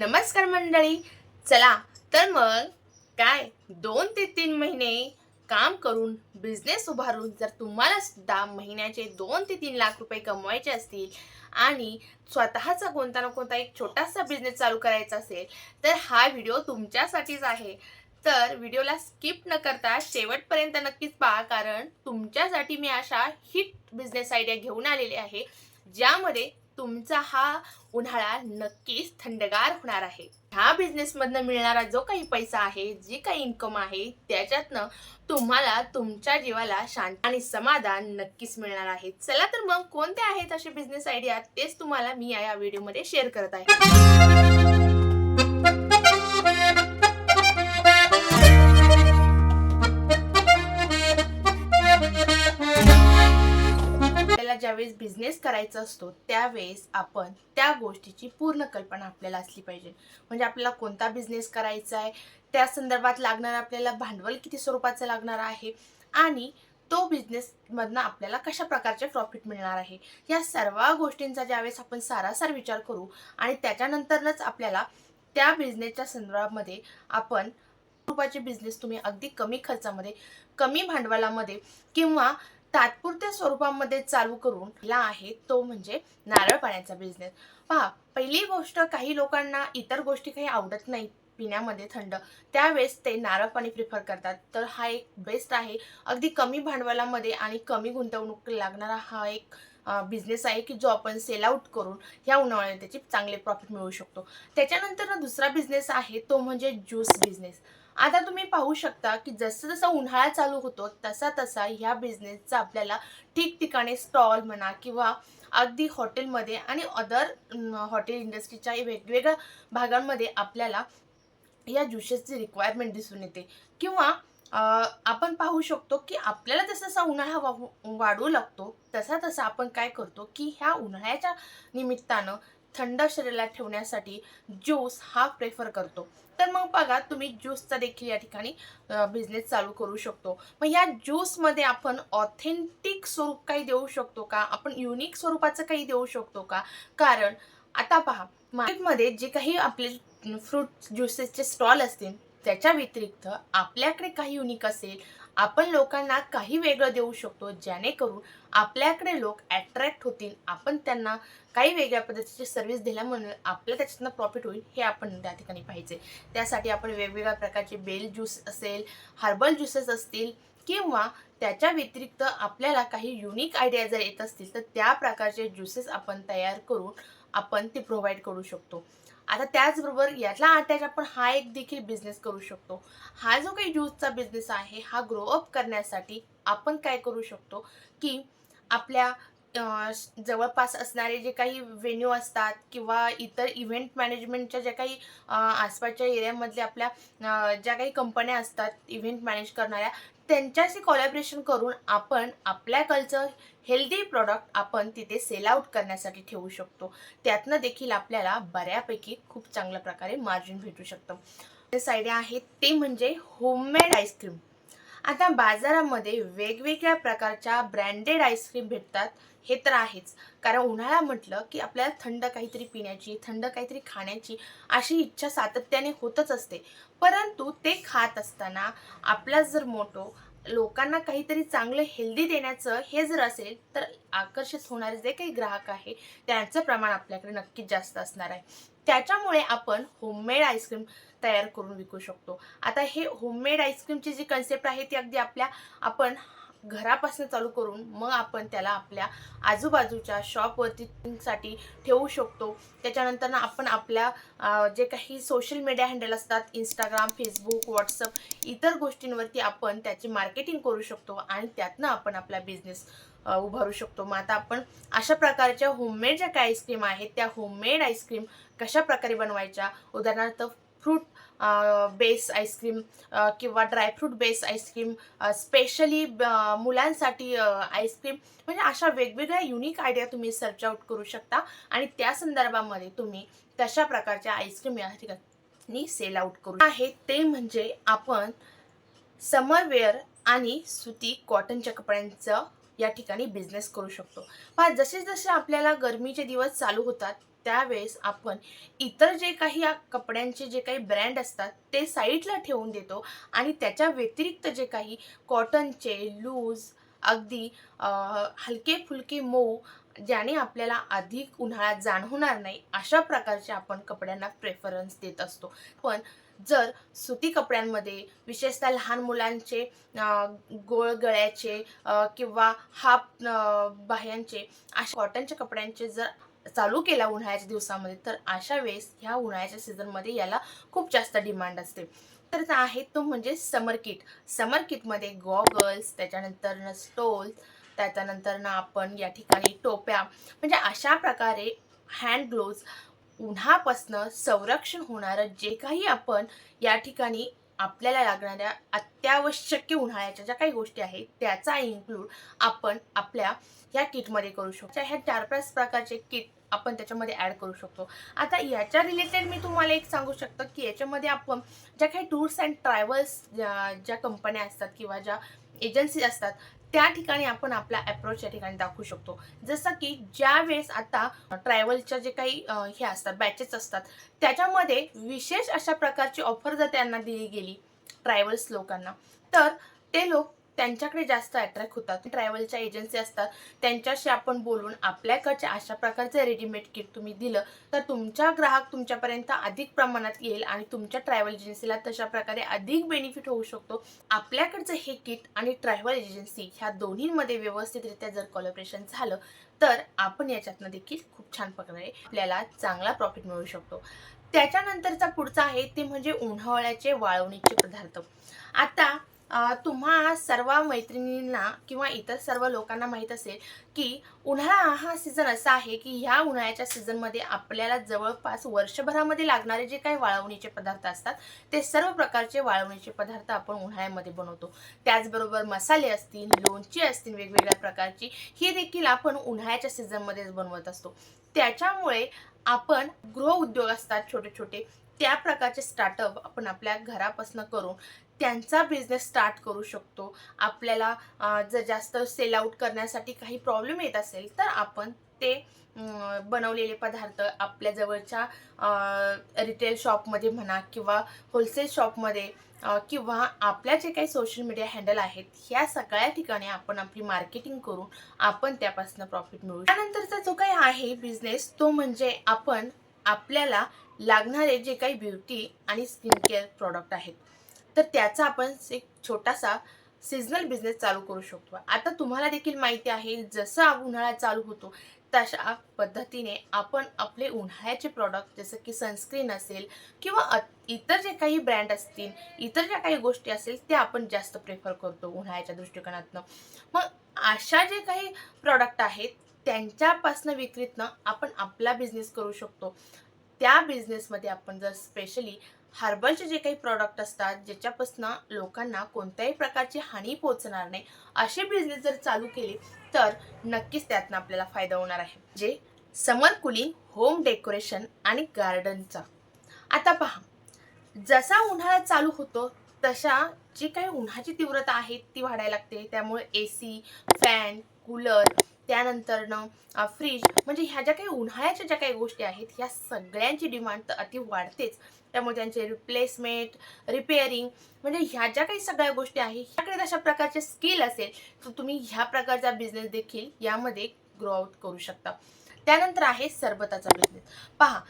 नमस्कार मंडळी. चला तर मग काय दोन ते तीन महिने काम करून बिझनेस उभारून जर तुम्हाला सुद्धा महिन्याचे दोन ते तीन लाख रुपये कमवायचे असतील आणि स्वतःचा कोणता ना कोणता एक छोटासा बिझनेस चालू करायचा असेल तर हा व्हिडिओ तुमच्यासाठीच आहे. तर व्हिडिओला स्किप न करता शेवटपर्यंत नक्कीच पहा कारण तुमच्यासाठी मी अशा हिट बिझनेस आयडिया घेऊन आलेली आहे ज्यामध्ये तुमचा हा उन्हाळा नक्कीच थंडगार होणार आहे. ह्या बिझनेसमधनं मिळणारा जो काही पैसा आहे जी काही इन्कम आहे त्याच्यातनं तुम्हाला तुमच्या जीवाला शांत आणि समाधान नक्कीच मिळणार आहे. चला तर मग कोणते आहेत असे बिझनेस आयडिया तेच तुम्हाला मी या व्हिडिओमध्ये शेअर करत आहे. बिझनेस करायचा असतो त्यावेळेस आपण त्या गोष्टीची पूर्ण कल्पना आपल्याला असली पाहिजे. म्हणजे आपल्याला कोणता बिझनेस करायचा आहे त्या संदर्भात लागणारं आपल्याला भांडवल किती स्वरूपाचं लागणार आहे आणि तो बिझनेसमधनं आपल्याला कशा प्रकारचे प्रॉफिट मिळणार आहे. या सर्व गोष्टींचा ज्यावेळेस आपण सारासार विचार करू आणि त्याच्यानंतरच आपल्याला त्या बिझनेसच्या संदर्भामध्ये आपण रुपयाचे बिझनेस तुम्ही अगदी कमी खर्चामध्ये कमी भांडवलामध्ये किंवा तात्पुरत्या स्वरूपामध्ये चालू करून ला आहे तो म्हणजे नारळ पाण्याचा बिझनेस पहा पहिली गोष्ट काही लोकांना इतर गोष्टी काही आवडत नाहीत पिण्यामध्ये थंड. त्यावेळेस ते नारळ पाणी प्रिफर करतात. तर हा एक बेस्ट आहे. अगदी कमी भांडवलामध्ये आणि कमी गुंतवणूक लागणारा हा एक बिझनेस आहे की जो आपण सेल आउट करून ह्या उन्हाळ्यात त्याची चांगले प्रॉफिट मिळवू शकतो. त्याच्यानंतर दुसरा बिझनेस आहे तो म्हणजे ज्यूस बिझनेस आता तुम्ही पाहू शकता की जसं जसं उन्हाळा चालू होतो तसा तसा ह्या बिझनेसचा आपल्याला ठिकठिकाणी स्टॉल म्हणा किंवा अगदी हॉटेलमध्ये आणि अदर हॉटेल इंडस्ट्रीच्या वेगवेगळ्या भागांमध्ये आपल्याला या ज्युसेसची रिक्वायरमेंट दिसून येते. किंवा आपण पाहू शकतो की आपल्याला जसा जसा उन्हाळा वाहू- वाढू लागतो तसा तसा आपण काय करतो की ह्या उन्हाळ्याच्या निमित्तानं थंड शरीराला ठेवण्यासाठी ज्यूस हा प्रेफर करतो. तर मग बघा तुम्ही ज्यूसचा देखील या ठिकाणी बिझनेस चालू करू शकतो. मग या ज्यूसमध्ये आपण ऑथेंटिक स्वरूप काही देऊ शकतो का? आपण युनिक स्वरूपाचं काही देऊ शकतो का? कारण आता पहा मार्केटमध्ये जे काही आपले फ्रूट ज्युसेसचे स्टॉल असतील त्याच्या व्यतिरिक्त आपल्याकडे काही युनिक असेल आपण लोकांना काही वेगळं देऊ शकतो जेणेकरून आपल्याकडे लोक अट्रॅक्ट होतील. आपण त्यांना काही वेगळ्या पद्धतीची सर्व्हिस दिल्यामुळे आपल्या त्याच्यातनं प्रॉफिट होईल हे आपण त्या ठिकाणी पाहिजे त्यासाठी आपण वेगवेगळ्या प्रकारचे बेल ज्यूस असेल हर्बल ज्युसेस असतील किंवा त्याच्या व्यतिरिक्त आपल्याला काही युनिक आयडिया जर येत असतील तर त्या प्रकारचे ज्युसेस आपण तयार करून आपण ते प्रोव्हाइड करू शकतो. आता त्याचबरोबर याला अटॅच आपण हा एक देखील बिझनेस करू शकतो. हा जो काही ज्यूसचा बिझनेस आहे हा ग्रो अप करण्यासाठी आपण काय करू शकतो? की आपल्या जवळपास असणारे जे काही व्हेन्यू असतात किंवा इतर इव्हेंट मॅनेजमेंटच्या ज्या काही आसपासच्या एरियामधल्या आपल्या ज्या काही कंपन्या असतात इव्हेंट मॅनेज करणाऱ्या त्यांच्याशी कॉलॅबरेशन करून आपण आपल्या कल्चर हेल्दी प्रॉडक्ट आपण तिथे सेल आउट करण्यासाठी ठेवू शकतो. त्यातनं देखील आपल्याला बऱ्यापैकी खूप चांगल्या प्रकारे मार्जिन भेटू शकतं. आयडिया आहे ते म्हणजे होममेड आईस्क्रीम आता बाजारामध्ये वेगवेगळ्या प्रकारच्या ब्रँडेड आईस्क्रीम भेटतात. हे तर आहेच. कारण उन्हाळा म्हटलं की आपल्याला थंड काहीतरी पिण्याची थंड काहीतरी खाण्याची अशी इच्छा सातत्याने होतच असते. परंतु ते खात असताना आपला जर मोठो लोकांना काहीतरी चांगलं हेल्दी देण्याचं हे जर असेल तर आकर्षित होणारे जे काही ग्राहक आहे त्यांचं प्रमाण आपल्याकडे नक्कीच जास्त असणार आहे. त्याच्यामुळे आपण होममेड आईस्क्रीम तयार करून विकू शकतो. आता हे होममेड आईस्क्रीमची जी कन्सेप्ट आहे ती अगदी आपल्या आपण घरापासून चालू करून मग आपण त्याला आपल्या आजूबाजूच्या शॉपवरतीसाठी ठेवू शकतो. त्याच्यानंतर आपण आपल्या जे काही सोशल मीडिया हँडल असतात इंस्टाग्राम फेसबुक व्हॉट्सअप इतर गोष्टींवरती आपण त्याची मार्केटिंग करू शकतो आणि त्यातनं आपण आपला बिझनेस उभारू शकतो. मग आता आपण अशा प्रकारच्या होममेड ज्या काही आईस्क्रीम आहेत त्या होममेड आईस्क्रीम कशा प्रकारे बनवायच्या? उदाहरणार्थ फ्रूट बेस आईस्क्रीम किंवा dry fruit base ice cream specially मुलांसाठी आईस्क्रीम म्हणजे अशा वेगवेगळ्या युनिक आयडिया तुम्ही सर्च आउट करू शकता. आणि त्या संदर्भामध्ये तुम्ही तशा प्रकारच्या आईस्क्रीम या ठिकाणी सेल आउट करू आहे ते म्हणजे आपण समरवेअर आणि सुती कॉटनच्या कपड्यांचं या ठिकाणी बिझनेस करू शकतो. पण जसे जसे आपल्याला गरमीचे दिवस चालू होतात त्यावेळेस आपण इतर जे काही या कपड्यांचे जे काही ब्रँड असतात ते साईडला ठेवून देतो. आणि त्याच्या व्यतिरिक्त जे काही कॉटनचे लूज अगदी हलके फुलके मऊ ज्याने आपल्याला अधिक उन्हाळ्यात जाणवणार नाही अशा प्रकारचे आपण कपड्यांना प्रेफरन्स देत असतो. पण जर सुती कपड्यांमध्ये विशेषतः लहान मुलांचे गोळ गळ्याचे किंवा हाफ बाह्यांचे अशा कॉटनच्या कपड्यांचे जर चालू केला उन्हाळ्याच्या दिवसामध्ये तर अशा वेळेस ह्या उन्हाळ्याच्या सीझनमध्ये याला खूप जास्त डिमांड असते. तर आहे तो म्हणजे समर किट समर किटमध्ये गॉगल्स त्याच्यानंतर स्टोल त्याच्यानंतर ना आपण या ठिकाणी टोप्या म्हणजे अशा प्रकारे हँड ग्लोव्ज उन्हापासनं संरक्षण होणारं जे काही आपण या ठिकाणी आपल्याला लागणाऱ्या अत्यावश्यक उन्हाळ्याच्या ज्या काही गोष्टी आहेत त्याचा इन्क्लूड आपण आपल्या ह्या किटमध्ये करू शकतो. ह्या चार पाच प्रकारचे किट आपण त्याच्यामध्ये ॲड करू शकतो. आता याच्या रिलेटेड मी तुम्हाला एक सांगू शकतो की याच्यामध्ये आपण ज्या काही टूर्स अँड ट्रॅव्हल्स ज्या कंपन्या असतात किंवा ज्या एजन्सी असतात त्या ठिकाणी आपण आपला अप्रोच या ठिकाणी दाखवू शकतो. जसं की ज्या वेळेस आता ट्रॅव्हलच्या जे काही हे असतात बॅचेस असतात त्याच्यामध्ये विशेष अशा प्रकारची ऑफर जर त्यांना दिली गेली ट्रॅव्हल्स लोकांना तर ते लोक त्यांच्याकडे जास्त अट्रॅक्ट होतात. ट्रॅव्हलच्या एजन्सी असतात. त्यांच्याशी आपण बोलून आपल्याकडच्या अशा प्रकारचे रेडीमेड किट तुम्ही दिलं तर तुमचा ग्राहक तुमच्यापर्यंत अधिक प्रमाणात येईल आणि तुमच्या ट्रॅव्हल एजन्सीला तशा प्रकारे अधिक बेनिफिट होऊ शकतो. आपल्याकडचं हे किट आणि ट्रॅव्हल एजन्सी ह्या दोन्हीमध्ये व्यवस्थितरित्या जर कोलॅबरेशन झालं तर आपण याच्यातनं देखील खूप छान प्रकारे आपल्याला चांगला प्रॉफिट मिळू शकतो. त्याच्यानंतरचा पुढचा आहे ते म्हणजे उन्हाळ्याचे वाळवणीचे पदार्थ. आता तुम्हा सर्व मैत्रिणींना किंवा इतर सर्व लोकांना माहीत असेल की उन्हाळा हा सीझन असा आहे की ह्या उन्हाळ्याच्या सीझनमध्ये आपल्याला जवळपास वर्षभरामध्ये लागणारे जे काही वाळवणीचे पदार्थ असतात ते सर्व प्रकारचे वाळवणीचे पदार्थ आपण उन्हाळ्यामध्ये बनवतो. त्याचबरोबर मसाले असतील लोणची असतील वेगवेगळ्या प्रकारची ही देखील आपण उन्हाळ्याच्या सीझनमध्येच बनवत असतो. त्याच्यामुळे आपण गृह उद्योग असतात छोटे छोटे त्या प्रकारचे स्टार्टअप आपण आपल्या घरापासून करून त्यांचा बिझनेस स्टार्ट करू शकतो. आपल्याला जर जास्त सेल आउट करण्यासाठी काही प्रॉब्लेम येत असेल तर आपण ते बनवलेले पदार्थ आपल्या जवळच्या रिटेल शॉपमध्ये म्हणा किंवा होलसेल शॉपमध्ये किंवा आपल्या जे काही सोशल मीडिया हँडल आहेत ह्या सगळ्या ठिकाणी आपण आपली मार्केटिंग करून आपण त्यापासून प्रॉफिट मिळू त्यानंतरचा जो काही आहे बिझनेस तो म्हणजे आपण आपल्याला लागणारे जे काही ब्युटी आणि स्किन केअर प्रॉडक्ट आहेत. तर त्याचा आपण एक छोटासा सीझनल बिझनेस चालू करू शकतो. आता तुम्हाला देखील माहिती आहे जसं उन्हाळा चालू होतो तशा पद्धतीने आपण आपले उन्हाळ्याचे प्रॉडक्ट जसं की सनस्क्रीन असेल किंवा इतर जे काही ब्रँड असतील इतर ज्या काही गोष्टी असेल त्या आपण जास्त प्रेफर करतो उन्हाळ्याच्या दृष्टिकोनातनं. मग अशा जे काही प्रॉडक्ट आहेत त्यांच्यापासनं विक्रीतनं आपण आपला बिझनेस करू शकतो. त्या बिझनेसमध्ये आपण जर स्पेशली हर्बलचे जे काही प्रॉडक्ट असतात ज्याच्यापासून लोकांना कोणत्याही प्रकारची हानी पोहोचणार नाही असे बिझनेस जर चालू केले तर नक्कीच त्यातनं आपल्याला फायदा होणार आहे. जे समर कुलिंग होम डेकोरेशन आणि गार्डनचा आता पहा जसा उन्हाळा चालू होतो तशा जी काही उन्हाची तीव्रता आहे ती वाढायला लागते. त्यामुळे ए सी फॅन कूलर त्यानंतरनं फ्रीज म्हणजे ह्या ज्या काही उन्हाळ्याच्या ज्या काही गोष्टी आहेत ह्या सगळ्यांची डिमांड तर अति वाढतेच. त्यामुळे त्यांचे रिप्लेसमेंट रिपेअरिंग म्हणजे ह्या ज्या काही सगळ्या गोष्टी आहेत ह्याकडे अशा प्रकारचे स्किल असेल तर तुम्ही ह्या प्रकारचा बिझनेस देखील यामध्ये ग्रो आउट करू शकता. त्यानंतर आहे सरबताचा बिझनेस पहा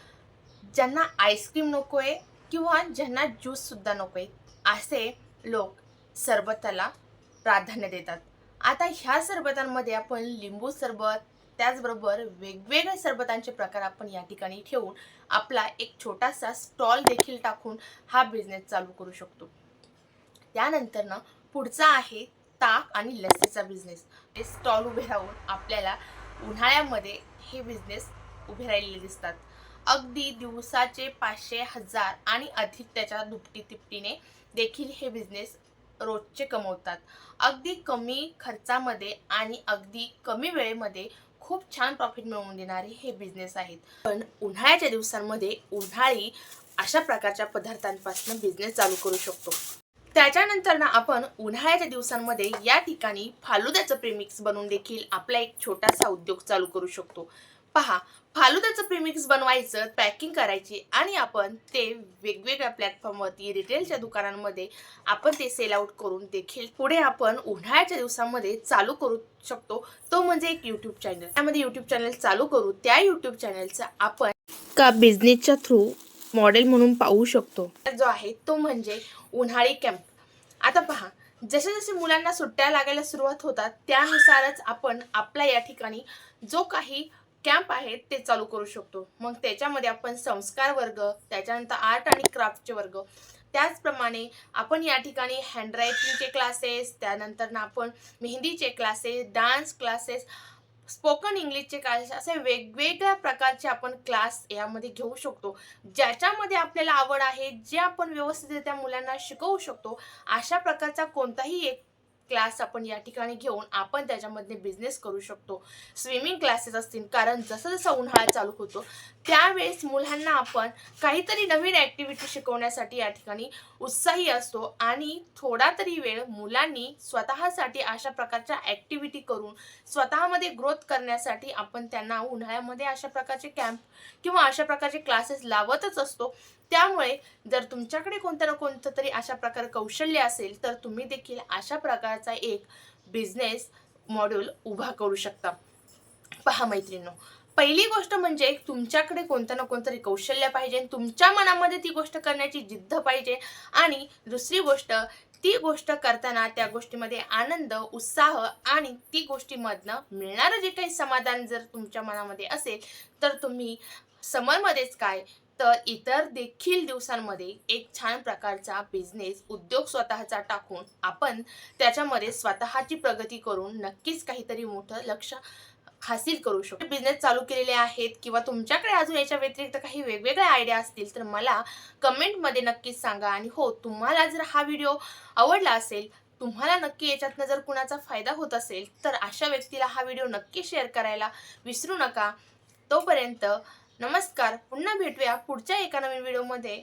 ज्यांना आईस्क्रीम नको आहे किंवा ज्यांना ज्यूससुद्धा नको आहे असे लोक सरबताला प्राधान्य देतात. आता ह्या सरबतांमध्ये आपण लिंबू सरबत त्याचबरोबर वेगवेगळ्या सरबतांचे प्रकार आपण या ठिकाणी ठेवून आपला एक छोटासा स्टॉल देखील टाकून हा बिझनेस चालू करू शकतो. त्यानंतर ना पुढचा आहे ताक आणि लस्सीचा बिझनेस हे स्टॉल उभे राहून आपल्याला उन्हाळ्यामध्ये हे बिझनेस उभे राहिलेले दिसतात. अगदी दिवसाचे पाचशे हजार आणि अधिक त्याच्या दुपटी तिपटीने देखील हे बिझनेस रोजचे कमवतात. अगदी कमी खर्चामध्ये आणि अगदी कमी वेळेमध्ये खूप छान प्रॉफिट मिळवून देणारे हे बिझनेस आहेत. पण उन्हाळ्याच्या दिवसांमध्ये उन्हाळी अशा प्रकारच्या पदार्थांपासून बिझनेस चालू करू शकतो. त्याच्यानंतर ना आपण उन्हाळ्याच्या दिवसांमध्ये या ठिकाणी फालुद्याचं प्रेमिक्स बनवून देखील आपला एक छोटासा उद्योग चालू करू शकतो. पहा फालुद्याचं प्रीमिक्स बनवायचं पॅकिंग करायची आणि आपण ते वेगवेगळ्या प्लॅटफॉर्मवरती रिटेलच्या दुकानांमध्ये आपण ते सेल आउट करून देखील पुढे आपण उन्हाळ्याच्या दिवसामध्ये चालू करू शकतो. तो म्हणजे एक यूट्यूब चॅनल त्यामध्ये यूट्यूब चॅनल चालू करू. त्या यूट्यूब चॅनलचा आपण का बिझनेसच्या थ्रू मॉडेल म्हणून पाहू शकतो. जो आहे तो म्हणजे उन्हाळी कॅम्प आता पहा जसे जसे मुलांना सुट्ट्या लागायला सुरुवात होतात त्यानुसारच आपण आपल्या या ठिकाणी जो काही कॅम्प आहेत ते चालू करू शकतो. मग त्याच्यामध्ये आपण संस्कार वर्ग त्याच्यानंतर आर्ट आणि क्राफ्टचे वर्ग. त्याचप्रमाणे आपण या ठिकाणी हँडरायटिंगचे क्लासेस त्यानंतर ना आपण मेहंदीचे क्लासेस डान्स क्लासेस स्पोकन इंग्लिशचे क्लासेस असे वेगवेगळ्या प्रकारचे आपण क्लास यामध्ये घेऊ शकतो. ज्याच्यामध्ये आपल्याला आवड आहे जे आपण व्यवस्थितरित्या मुलांना शिकवू शकतो अशा प्रकारचा कोणताही एक क्लास आपण या ठिकाणी घेऊन आपण त्याच्यामध्ये बिझनेस करू शकतो. स्विमिंग क्लासेस असतील कारण जसं जसं उन्हाळा चालू होतो त्यावेळेस मुलांना आपण काहीतरी नवीन ॲक्टिव्हिटी शिकवण्यासाठी या ठिकाणी उत्साही असतो आणि थोडा तरी वेळ मुलांनी स्वतःसाठी अशा प्रकारच्या ॲक्टिव्हिटी करून स्वतःमध्ये ग्रोथ करण्यासाठी आपण त्यांना उन्हाळ्यामध्ये अशा प्रकारचे कॅम्प किंवा अशा प्रकारचे क्लासेस लावतच असतो. त्यामुळे जर तुमच्याकडे कोणतं ना कोणतं तरी अशा प्रकारे कौशल्य असेल तर तुम्ही देखील अशा प्रकारचा एक बिझनेस मॉड्यूल उभा करू शकता. पहा मैत्रिणींनो पहिली गोष्ट म्हणजे तुमच्याकडे कोणतं ना कोणतरी कौशल्य पाहिजे तुमच्या मनामध्ये ती गोष्ट करण्याची जिद्द पाहिजे आणि दुसरी गोष्ट ती गोष्ट करताना त्या गोष्टीमध्ये आनंद उत्साह आणि ती गोष्टीमधनं मिळणारं जे काही समाधान जर तुमच्या मनामध्ये असेल तर तुम्ही समरमध्येच काय तर इतर देखील दिवसांमध्ये एक छान प्रकारचा बिझनेस उद्योग स्वतःचा टाकून आपण त्याच्यामध्ये स्वतःची प्रगती करून नक्कीच काहीतरी मोठं लक्ष हासिल करू शकतो. बिझनेस चालू केलेले आहेत किंवा तुमच्याकडे अजून याच्या व्यतिरिक्त काही वेगवेगळ्या आयडिया असतील तर मला कमेंटमध्ये नक्कीच सांगा. आणि हो तुम्हाला जर हा व्हिडिओ आवडला असेल तुम्हाला नक्की याच्यातनं जर कुणाचा फायदा होत असेल तर अशा व्यक्तीला हा व्हिडिओ नक्की शेअर करायला विसरू नका. तोपर्यंत नमस्कार. पुन्हा भेटूया पुढच्या एका नवीन व्हिडिओमध्ये